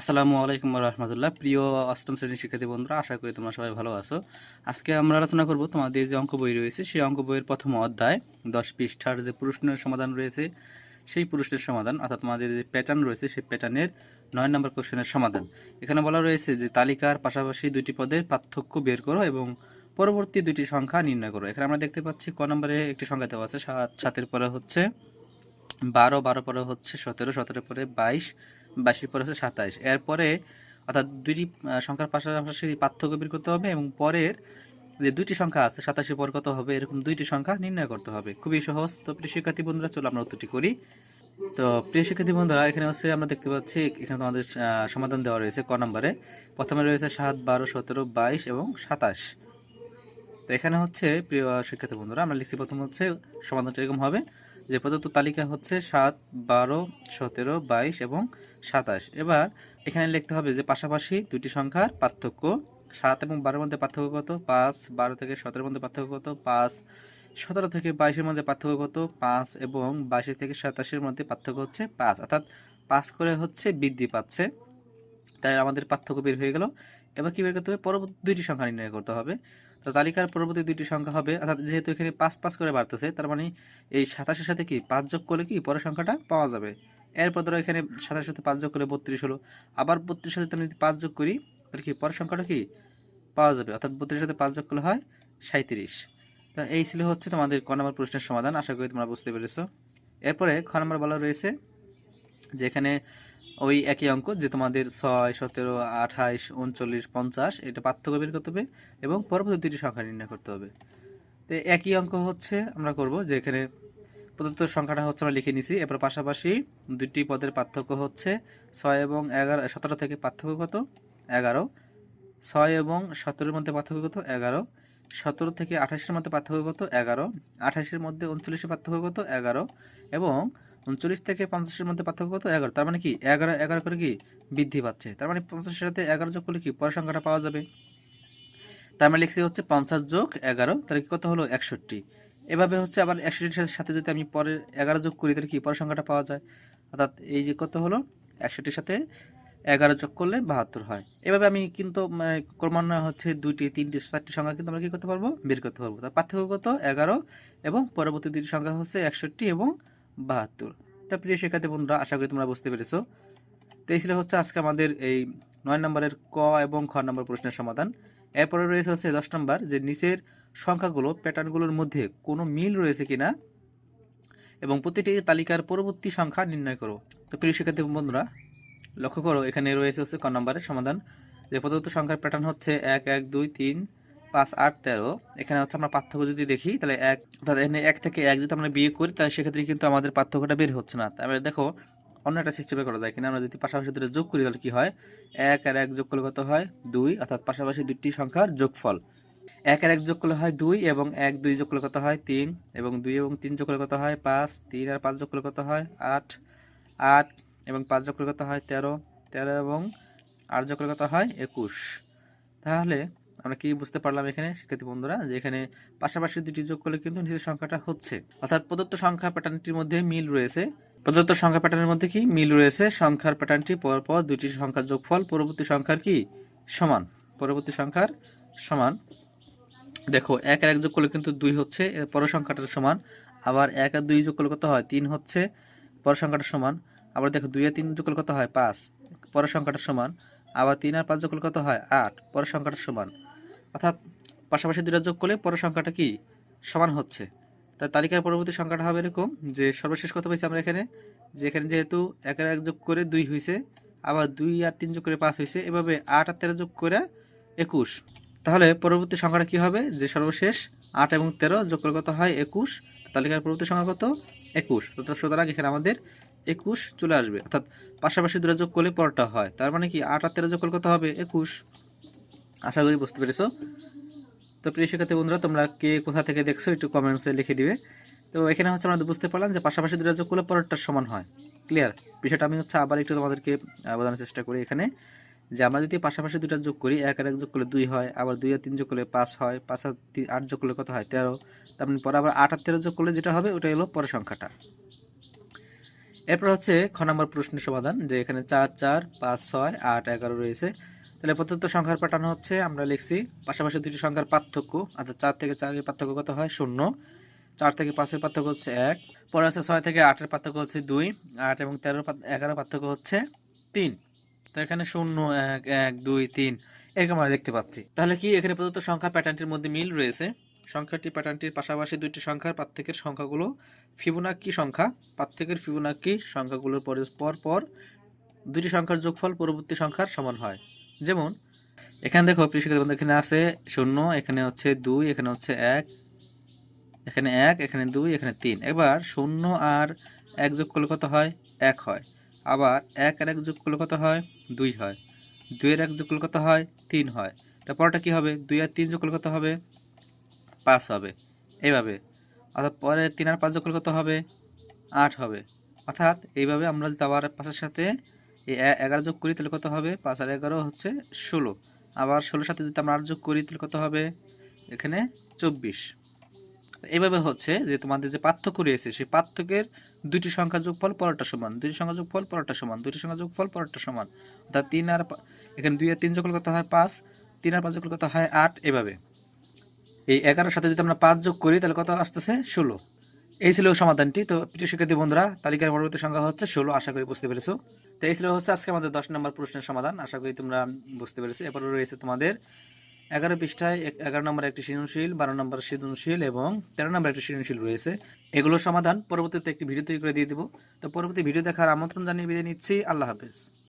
আসসালামু আলাইকুম রহমতুল্লাহ প্রিয় অষ্টম শ্রেণির শিক্ষার্থী বন্ধুরা, আশা করি তোমরা সবাই ভালো আছো। আজকে আমরা আলোচনা করব তোমাদের যে অঙ্ক বই রয়েছে, সেই অঙ্ক বইয়ের প্রথম অধ্যায়, দশ পৃষ্ঠার যে প্রশ্নের সমাধান রয়েছে, সেই প্রশ্নের সমাধান, অর্থাৎ তোমাদের যে প্যাটার্ন রয়েছে, সেই প্যাটার্নের নয় নম্বর কোশ্চেনের সমাধান। এখানে বলা রয়েছে যে তালিকার পাশাপাশি দুইটি পদের পার্থক্য বের করো এবং পরবর্তী দুটি সংখ্যা নির্ণয় করো। এখানে আমরা দেখতে পাচ্ছি ক নম্বরে একটি সংখ্যা দেওয়া আছে, সাত, সাতের পরে হচ্ছে বারো বারো পরে হচ্ছে সতেরো সতেরো পরে বাইশ বাইশের পরে হচ্ছে সাতাইশ। এরপরে অর্থাৎ দুইটি সংখ্যার পাশাপাশি পার্থক্য বের করতে হবে এবং পরের যে দুইটি সংখ্যা আছে সাতাশের পর কত হবে, এরকম দুইটি সংখ্যা নির্ণয় করতে হবে। খুবই সহজ। তো প্রিয় শিক্ষার্থী বন্ধুরা, চলো আমরা উত্তরটি করি। তো প্রিয় শিক্ষার্থী বন্ধুরা, এখানে হচ্ছে আমরা দেখতে পাচ্ছি, এখানে তোমাদের সমাধান দেওয়া রয়েছে ক নম্বরে। প্রথমে রয়েছে সাত, বারো, সতেরো, বাইশ এবং সাতাশ। তো এখানে হচ্ছে, প্রিয় শিক্ষার্থী বন্ধুরা, আমরা লিখছি প্রথম হচ্ছে সমাধানটা এরকম হবে। যে প্রদত্ত তালিকা হচ্ছে সাত, বারো, সতেরো, বাইশ এবং সাতাশ। এবার এখানে লিখতে হবে যে পাশাপাশি দুটি সংখ্যার পার্থক্য সাত এবং বারোর মধ্যে পার্থক্য কত? পাঁচ, বারো থেকে সতেরোর মধ্যে পার্থক্য কত? পাঁচ। সতেরো থেকে বাইশের মধ্যে পার্থক্য কত? পাঁচ এবং বাইশের থেকে সাতাশের মধ্যে পার্থক্য হচ্ছে পাঁচ। অর্থাৎ পাঁচ করে হচ্ছে বৃদ্ধি পাচ্ছে। তাই আমাদের পার্থক্য বের হয়ে গেল এবার কী বের করতে হবে? পরবর্তী দুইটি সংখ্যা নির্ণয় করতে হবে। তো তালিকার পরবর্তী দুইটি সংখ্যা হবে, অর্থাৎ যেহেতু এখানে পাঁচ পাঁচ করে বাড়তেছে, তার মানে এই সাতাশের সাথে কি পাঁচ যোগ করলে কি পরের সংখ্যাটা পাওয়া যাবে? এরপর ধরো এখানে সাতাশের সাথে পাঁচ যোগ করলে বত্রিশ হলো, আবার বত্রিশ সাথে আমি যদি পাঁচ যোগ করি, তাহলে কি পরের সংখ্যাটা কি পাওয়া যাবে? অর্থাৎ বত্রিশের সাথে পাঁচ যোগ করলে হয় সাঁত্রিশ তো এই ছিল হচ্ছে তোমাদের ক নম্বর প্রশ্নের সমাধান, আশা করি তোমরা বুঝতে পেরেছ। এরপরে খ নম্বর বলা রয়েছে যে এখানে ওই একই অঙ্ক যে তোমাদের ছয়, সতেরো, আঠাইশ, উনচল্লিশ, পঞ্চাশ, এটা পার্থক্য বের করতে হবে এবং পরবর্তী দুটি সংখ্যা নির্ণয় করতে হবে। তো একই অঙ্ক হচ্ছে আমরা করব যে এখানে প্রদত্ত সংখ্যাটা হচ্ছে আমরা লিখে নিছি। এরপর পাশাপাশি দুটি পদের পার্থক্য হচ্ছে ছয় এবং এগারো, সতেরো থেকে পার্থক্য কত? এগারো। ছয় এবং সতেরোর মধ্যে পার্থক্য কত? এগারো। সতেরো থেকে আঠাশের মধ্যে পার্থক্য কত? এগারো। আঠাশের মধ্যে উনচল্লিশের পার্থক্য কত? এগারো। এবং উনচল্লিশ থেকে পঞ্চাশের মধ্যে পার্থক্য কত? এগারো। তার মানে কি? এগারো এগারো করে কি? বৃদ্ধি পাচ্ছে। তার মানে পঞ্চাশের সাথে এগারো যোগ করলে কি? পরের সংখ্যাটা পাওয়া যাবে। তার মানে লিখছি হচ্ছে পঞ্চাশ যোগ এগারো, তাহলে কি কত হলো? একষট্টি। এভাবে হচ্ছে আবার একষট্টির সাথে যদি আমি পরের এগারো যোগ করি, তাহলে কি? পরের সংখ্যাটা পাওয়া যায়। অর্থাৎ এই যে কত হলো? একষট্টির সাথে এগারো যোগ করলে বাহাত্তর হয়। এভাবে আমি কিন্তু ক্রমান্বয়ে হচ্ছে দুইটি, তিনটি, চারটি সংখ্যা কিন্তু আমরা কী করতে পারব? বের করতে পারব। তার পার্থক্য কত? এগারো এবং পরবর্তী দুটি সংখ্যা হচ্ছে একষট্টি এবং বাহাত্তর। তা প্রিয় শিক্ষার্থী বন্ধুরা, আশা করি তোমরা বুঝতে পেরেছ। তো এই ছিল হচ্ছে আজকে আমাদের এই নয় নম্বরের ক এবং খ নম্বর প্রশ্নের সমাধান। এরপরে রয়েছে হচ্ছে দশ নম্বর যে নিচের সংখ্যাগুলো, প্যাটার্নগুলোর মধ্যে কোনো মিল রয়েছে কিনা এবং প্রতিটি তালিকার পরবর্তী সংখ্যা নির্ণয় করো। তো প্রিয় শিক্ষার্থী বন্ধুরা, লক্ষ্য করো, এখানে রয়েছে হচ্ছে ক নম্বরের সমাধান। যে প্রদত্ত সংখ্যার প্যাটার্ন হচ্ছে এক এক, দুই, তিন পাঁচ আট তেরো। এখানে হচ্ছে আমরা পার্থক্য যদি দেখি, তাহলে এক, অর্থাৎ এখানে এক থেকে এক যদি আমরা বিয়ে করি, তাহলে সেক্ষেত্রে কিন্তু আমাদের পার্থক্যটা বের হচ্ছে না। তাহলে দেখো, অন্য একটা সিস্টেমে করা যায়। কিনা আমরা যদি পাশাপাশি দুটো যোগ করি, তাহলে কী হয়? এক আর এক যোগ করলে কত হয়? দুই, অর্থাৎ পাশাপাশি দুটি সংখ্যার যোগফল। এক আর এক যোগ করলে হয় দুই এবং এক দুই যোগ করলে কত হয়? তিন এবং দুই এবং তিন যোগ করলে কত হয়? পাঁচ। তিন আর পাঁচ যোগ করলে কত হয়? আট। আট এবং পাঁচ যোগ করলে কত হয়? তেরো। তেরো এবং আট যোগ করলে কত হয়? একুশ। তাহলে আমরা কি বুঝতে পারলাম এখানে, শিক্ষার্থী বন্ধুরা? যে এখানে পাশাপাশি দুটি যোগ করলে কিন্তু নিচের সংখ্যাটা হচ্ছে। অর্থাৎ প্রদত্ত সংখ্যা প্যাটার্নটির মধ্যে মিল রয়েছে। প্রদত্ত সংখ্যা প্যাটার্নের মধ্যে কি মিল রয়েছে? সংখ্যার প্যাটার্নটি পরপর দুটি সংখ্যার যোগফল, পরবর্তী সংখ্যার কি? সমান। পরবর্তী সংখ্যার সমান। দেখো, এক আর এক যোগ করলে কিন্তু দুই হচ্ছে পরের সংখ্যাটার সমান। আবার এক আর দুই যোগ করলে কত হয়? তিন হচ্ছে, পরের সংখ্যাটা সমান। আবার দেখো, দুই আর তিন যোগ করলে কত হয়? পাঁচ। পরের সংখ্যাটা সমান। আবার তিন আর পাঁচ যোগ করলে কত হয়? আট। পরের সংখ্যাটা সমান। অর্থাৎ পাশাপাশি দুটা যোগ করলে পরের সংখ্যাটা কি? সমান হচ্ছে। তাই তালিকার পরবর্তী সংখ্যাটা হবে এরকম যে সর্বশেষ কথা পেয়েছি আমরা এখানে? যে এখানে যেহেতু এক আর এক যোগ করে দুই হয়েছে, আবার দুই আর তিন যোগ করে পাঁচ হয়েছে, এভাবে আট আর তেরো যোগ করে একুশ। তাহলে পরবর্তী সংখ্যাটা কি হবে? যে সর্বশেষ আট এবং তেরো যোগ করে কত হয়? একুশ। তালিকার পরবর্তী সংখ্যা কত? একুশ। সুতরাং এখানে আমাদের একুশ চলে আসবে। অর্থাৎ পাশাপাশি দুটো যোগ করলে পরটা হয়। তার মানে কি আট আর তেরো যোগ করলে কত হবে? একুশ। আশা করি বুঝতে পেরেছ। তো প্রিয় শিক্ষার্থী বন্ধুরা, তোমরা কে কোথা থেকে দেখছ একটু কমেন্টসে লিখে দিবে। তো এখানে হচ্ছে আমরা বুঝতে পারলাম যে পাশাপাশি দুটো যোগ করলে পরেরটার সমান হয়। ক্লিয়ার বিষয়টা আমি হচ্ছে আবার একটু তোমাদেরকে বোঝানোর চেষ্টা করি এখানে। যে আমরা যদি পাশাপাশি দুটো যোগ করি, এক আর এক যোগ করলে দুই হয়, আবার দুই আর তিন যোগ করলে পাঁচ হয়, পাঁচ আর তিন, আট যোগ করলে কত হয়? তেরো। তারপরে পরে আবার আট আর তেরো যোগ করলে যেটা হবে, ওটা হলো পরের সংখ্যাটা। এরপর হচ্ছে খ নম্বর প্রশ্নের সমাধান, যে এখানে চার চার, পাঁচ, ছয়, আট, এগারো রয়েছে। তাহলে প্রদত্ত সংখ্যার প্যাটার্ন হচ্ছে, আমরা লিখছি। পাশাপাশি দুটি সংখ্যার পার্থক্য, অর্থাৎ চার থেকে চারের পার্থক্য কত হয়? শূন্য। চার থেকে পাঁচের পার্থক্য হচ্ছে এক। পরে আছে ছয় থেকে আটের পার্থক্য হচ্ছে দুই। আট এবং তেরো এগারো পার্থক্য হচ্ছে তিন। তো এখানে শূন্য, এক এক, দুই, তিন, এরকম আমরা দেখতে পাচ্ছি। তাহলে কি এখানে প্রদত্ত সংখ্যা প্যাটার্নটির মধ্যে মিল রয়েছে? সংখ্যাটি প্যাটার্নটির পাশাপাশি দুইটি সংখ্যার পার্থক্যের সংখ্যাগুলো। ফিবোনাক্কি সংখ্যা, পার্থক্যের ফিবোনাক্কি সংখ্যাগুলোর পর পর দুটি সংখ্যার যোগফল পরবর্তী সংখ্যার সমান হয়। যেমন, এখানে দেখো, প্রিয় শিক্ষার্থী বন্ধু, এখানে আছে শূন্য, এখানে হচ্ছে দুই, এখানে হচ্ছে এক, এখানে এক, এখানে দুই, এখানে তিন। এবার শূন্য আর এক যোগ করলে কত হয়? এক হয়। আবার এক আর এক যোগ করলে কত হয়? দুই হয়। দুইয়ের এক যোগ করলে কত হয়? তিন হয়। তারপরটা কি হবে? দুই আর তিন যোগ করলে কত হবে? পাঁচ হবে। এইভাবে। অর্থাৎ পরে তিন আর পাঁচ যোগ করলে কত হবে? আট হবে। অর্থাৎ এইভাবে আমরা যদি আবার পাঁচের সাথে এই এগারো যোগ করি তাহলে কত হবে? পাঁচ আর এগারো হচ্ছে ষোলো। আবার ষোলোর সাথে যদি আমরা আট যোগ করি তাহলে কত হবে? এখানে চব্বিশ। এইভাবে হচ্ছে যে তোমাদের যে পার্থক্য রয়েছে, সেই পার্থক্যের দুইটি সংখ্যা যোগফল পরটা সমান। দুইটি সংখ্যা যোগফল পরটা সমান। দুইটি সংখ্যা যোগফল পরটা সমান। অর্থাৎ তিন আর এখানে দুই আর তিন যোগ কত হয়? পাঁচ। তিন আর পাঁচ যোগ কত হয়? আট। এভাবে। এই এগারোর সাথে যদি আমরা পাঁচ যোগ করি, তাহলে কত আসতেছে? ষোলো। এই ছিল সমাধানটি। তো প্রিয় শিক্ষার্থী বন্ধুরা, তালিকার পরবর্তী সংখ্যা হচ্ছে ষোলো। আশা করি বুঝতে পেরেছ। তো এই ছিল হচ্ছে আজকে আমাদের দশ নম্বর প্রশ্নের সমাধান। আশা করি তোমরা বুঝতে পেরেছ। এরপরে রয়েছে তোমাদের এগারো পৃষ্ঠায় এগারো নম্বর একটি সৃজনশীল, বারো নম্বর সৃজনশীল এবং তেরো নম্বর একটি সৃজনশীল রয়েছে। এগুলোর সমাধান। পরবর্তীতে একটি ভিডিও তৈরি করে দিয়ে দেবো। তো পরবর্তী ভিডিও দেখার আমন্ত্রণ জানিয়ে বিদায় নিচ্ছি। আল্লাহ হাফেজ।